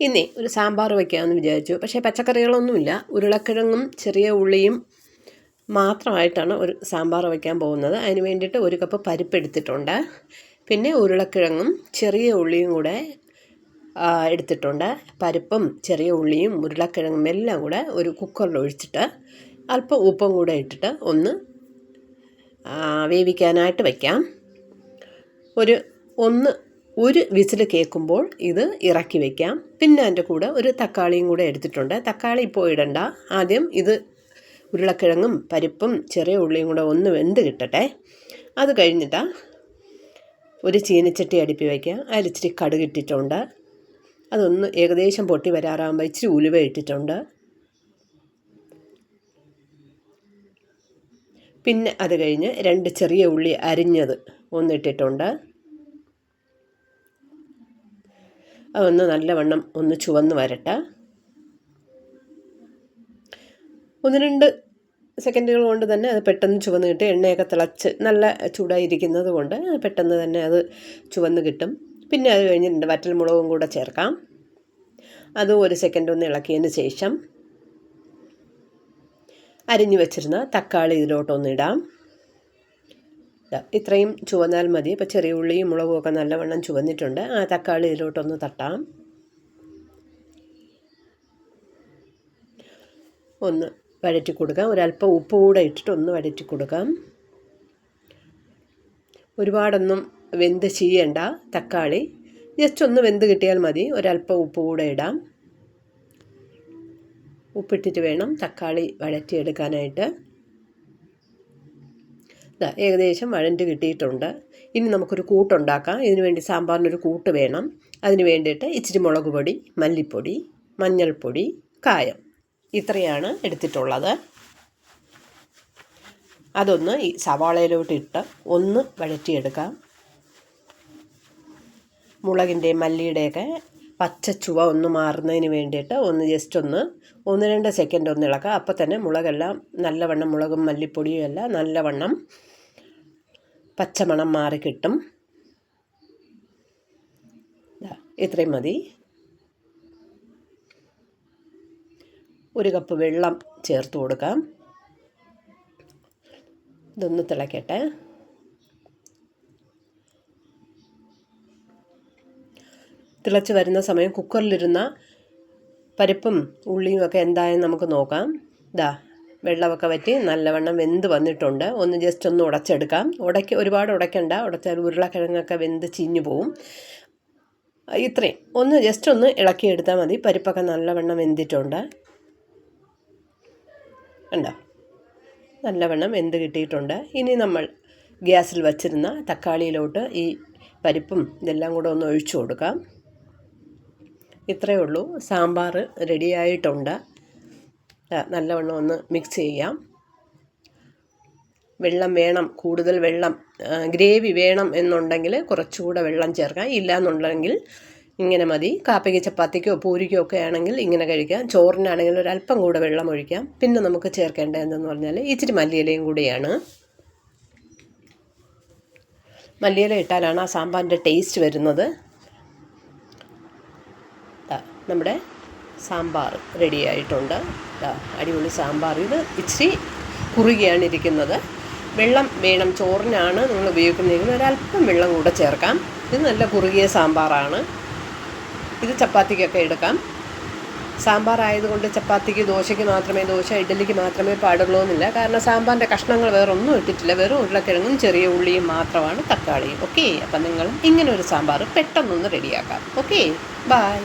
ഇനി ഒരു സാമ്പാർ വയ്ക്കാമെന്ന് വിചാരിച്ചു. പക്ഷേ പച്ചക്കറികളൊന്നുമില്ല. ഉരുളക്കിഴങ്ങും ചെറിയ ഉള്ളിയും മാത്രമായിട്ടാണ് ഒരു സാമ്പാർ വയ്ക്കാൻ പോകുന്നത്. അതിന് വേണ്ടിയിട്ട് ഒരു കപ്പ് പരിപ്പ് എടുത്തിട്ടുണ്ട്. പിന്നെ ഉരുളക്കിഴങ്ങും ചെറിയ ഉള്ളിയും കൂടെ എടുത്തിട്ടുണ്ട്. പരിപ്പും ചെറിയ ഉള്ളിയും ഉരുളക്കിഴങ്ങും എല്ലാം കൂടെ ഒരു കുക്കറിൽ ഒഴിച്ചിട്ട് അല്പം ഉപ്പും കൂടെ ഇട്ടിട്ട് ഒന്ന് വേവിക്കാനായിട്ട് വയ്ക്കാം. ഒരു ഒന്ന് ഒരു വിസിൽ കേൾക്കുമ്പോൾ ഇത് ഇറക്കി വയ്ക്കാം പിന്നെ അതിന്റെ കൂടെ ഒരു തക്കാളിയും കൂടെ എടുത്തിട്ടുണ്ട്. തക്കാളി ഇപ്പോൾ ഇടണ്ട. ആദ്യം ഇത് ഉരുളക്കിഴങ്ങും പരിപ്പും ചെറിയ ഉള്ളിയും കൂടെ ഒന്ന് വെന്ത് കിട്ടട്ടെ. അത് കഴിഞ്ഞിട്ട് ഒരു ചീനച്ചട്ടി അടുപ്പി വയ്ക്കാം അതിലിച്ചിരി കടുക് ഇട്ടിട്ടുണ്ട്. അതൊന്ന് ഏകദേശം പൊട്ടി വരാറാകുമ്പോൾ ഇച്ചിരി ഉലുവ ഇട്ടിട്ടുണ്ട്. പിന്നെ അത് കഴിഞ്ഞ് രണ്ട് ചെറിയ ഉള്ളി അരിഞ്ഞത് ഒന്നിട്ടിട്ടുണ്ട് അതൊന്ന് നല്ലവണ്ണം ഒന്ന് ചുവന്ന് വരട്ടെ. ഒന്ന് രണ്ട് സെക്കൻഡുകൾ കൊണ്ട് തന്നെ അത് പെട്ടെന്ന് ചുവന്ന് കിട്ടും. എണ്ണയൊക്കെ തിളച്ച് നല്ല ചൂടായിരിക്കുന്നത് കൊണ്ട് പെട്ടെന്ന് തന്നെ അത് ചുവന്ന് കിട്ടും. പിന്നെ അത് കഴിഞ്ഞിട്ടുണ്ട് വറ്റൽ മുളകും കൂടെ ചേർക്കാം. അതും ഒരു സെക്കൻഡ് ഒന്ന് ഇളക്കിയതിന് ശേഷം അരിഞ്ഞു വെച്ചിരുന്ന തക്കാളി ഇതിലോട്ടൊന്ന് ഇടാം. ഇത്രയും ചുവന്നാൽ മതി. ഇപ്പോൾ ചെറിയ ഉള്ളിയും മുളകും ഒക്കെ നല്ലവണ്ണം ചുവന്നിട്ടുണ്ട്. ആ തക്കാളി ഇതിലോട്ടൊന്ന് തട്ടാം. ഒന്ന് വഴറ്റി കൊടുക്കാം. ഒരല്പം ഉപ്പ് കൂടെ ഇട്ടിട്ട് ഒന്ന് വഴറ്റി കൊടുക്കാം. ഒരുപാടൊന്നും വെന്ത് ചെയ്യണ്ട തക്കാളി. ജസ്റ്റ് ഒന്ന് വെന്ത് കിട്ടിയാൽ മതി. ഒരല്പം ഉപ്പ് കൂടെ ഇടാം. ഉപ്പിട്ടിട്ട് വേണം തക്കാളി വഴറ്റിയെടുക്കാനായിട്ട്. ഏകദേശം വഴണ്ട് കിട്ടിയിട്ടുണ്ട്. ഇനി നമുക്കൊരു കൂട്ടുണ്ടാക്കാം. ഇതിനു വേണ്ടി സാമ്പാറിനൊരു കൂട്ട് വേണം. അതിന് വേണ്ടിയിട്ട് ഇച്ചിരി മുളക് പൊടി മല്ലിപ്പൊടി മഞ്ഞൾപ്പൊടി കായം ഇത്രയാണ് എടുത്തിട്ടുള്ളത്. അതൊന്ന് ഈ സവാളയിലോട്ട് ഇട്ട് ഒന്ന് വഴറ്റിയെടുക്കാം. മുളകിന്റെ മല്ലിയുടെയൊക്കെ പച്ച ചുവ ഒന്ന് മാറുന്നതിന് വേണ്ടിയിട്ട് ഒന്ന് ജസ്റ്റ് ഒന്ന് ഒന്ന് രണ്ട് സെക്കൻഡ് ഒന്ന് ഇളക്കുക. അപ്പോൾ തന്നെ മുളകെല്ലാം നല്ലവണ്ണം മുളകും മല്ലിപ്പൊടിയും എല്ലാം നല്ലവണ്ണം പച്ചമണം മാറി കിട്ടും. ഇത്രയും മതി. ഒരു കപ്പ് വെള്ളം ചേർത്ത് കൊടുക്കാം. ഇതൊന്ന് തിളക്കട്ടെ. തിളച്ച് വരുന്ന സമയം കുക്കറിലിരുന്ന പരിപ്പും ഉള്ളിയും ഒക്കെ എന്തായെന്ന് നമുക്ക് നോക്കാം. ഇതാ വെള്ളമൊക്കെ വറ്റി നല്ലവണ്ണം വെന്ത് വന്നിട്ടുണ്ട്. ഒന്ന് ജസ്റ്റ് ഒന്ന് ഉടച്ചെടുക്കാം. ഉടയ്ക്ക് ഒരുപാട് ഉടയ്ക്കണ്ട. ഉടച്ചാൽ ഉരുളക്കിഴങ്ങൊക്കെ വെന്ത് ചീഞ്ഞു പോവും. ഇത്രയും. ഒന്ന് ജസ്റ്റ് ഒന്ന് ഇളക്കിയെടുത്താൽ മതി. പരിപ്പൊക്കെ നല്ലവണ്ണം വെന്തിട്ടുണ്ട്. ഉണ്ടോ നല്ലവണ്ണം വെന്ത് കിട്ടിയിട്ടുണ്ട്. ഇനി നമ്മൾ ഗ്യാസിൽ വച്ചിരുന്ന തക്കാളിയിലോട്ട് ഈ പരിപ്പും ഇതെല്ലാം കൂടെ ഒന്ന് ഒഴിച്ചു കൊടുക്കാം. ഇത്രയേ ഉള്ളൂ. സാമ്പാർ റെഡിയായിട്ടുണ്ട് നല്ലവണ്ണം ഒന്ന് മിക്സ് ചെയ്യാം. വെള്ളം വേണം കൂടുതൽ വെള്ളം ഗ്രേവി വേണം എന്നുണ്ടെങ്കിൽ കുറച്ചുകൂടെ വെള്ളം ചേർക്കാം. ഇല്ല എന്നുണ്ടെങ്കിൽ ഇങ്ങനെ മതി. കാപ്പയ്ക്ക് ചപ്പാത്തിക്കോ പൂരിക്കോ ഒക്കെ ആണെങ്കിൽ ഇങ്ങനെ കഴിക്കാം. ചോറിനാണെങ്കിൽ ഒരല്പം കൂടെ വെള്ളം ഒഴിക്കാം. പിന്നെ നമുക്ക് ചേർക്കേണ്ടത് എന്തെന്ന് പറഞ്ഞാൽ ഇച്ചിരി മല്ലിയിലയും കൂടിയാണ്. മല്ലിയില ഇട്ടാലാണ് ആ സാമ്പാറിന്റെ ടേസ്റ്റ് വരുന്നത്. നമ്മുടെ സാമ്പാർ റെഡി ആയിട്ടുണ്ട് അടിപൊളി സാമ്പാർ. ഇത് ഇച്ചിരി കുറുകയാണ് ഇരിക്കുന്നത്. വെള്ളം വേണം ചോറിനാണ് നിങ്ങൾ ഉപയോഗിക്കുന്നതെങ്കിൽ ഒരല്പം വെള്ളം കൂടെ ചേർക്കാം. ഇത് നല്ല കുറുകിയ സാമ്പാറാണ്. ഇത് ചപ്പാത്തിക്കൊക്കെ എടുക്കാം. സാമ്പാർ ആയതുകൊണ്ട് ചപ്പാത്തിക്ക് ദോശയ്ക്ക് മാത്രമേ ദോശ ഇഡ്ഡലിക്ക് മാത്രമേ പാടുള്ളൂ എന്നില്ല. കാരണം സാമ്പാറിന്റെ കഷ്ണങ്ങൾ വേറെ ഒന്നും ഇട്ടിട്ടില്ല. വെറും ഉരുളക്കിഴങ്ങും ചെറിയ ഉള്ളിയും മാത്രമാണ് തക്കാളിയും. ഓക്കെ അപ്പം നിങ്ങൾ ഇങ്ങനെ ഒരു സാമ്പാർ പെട്ടെന്നൊന്ന് റെഡിയാക്കാം. Okay bye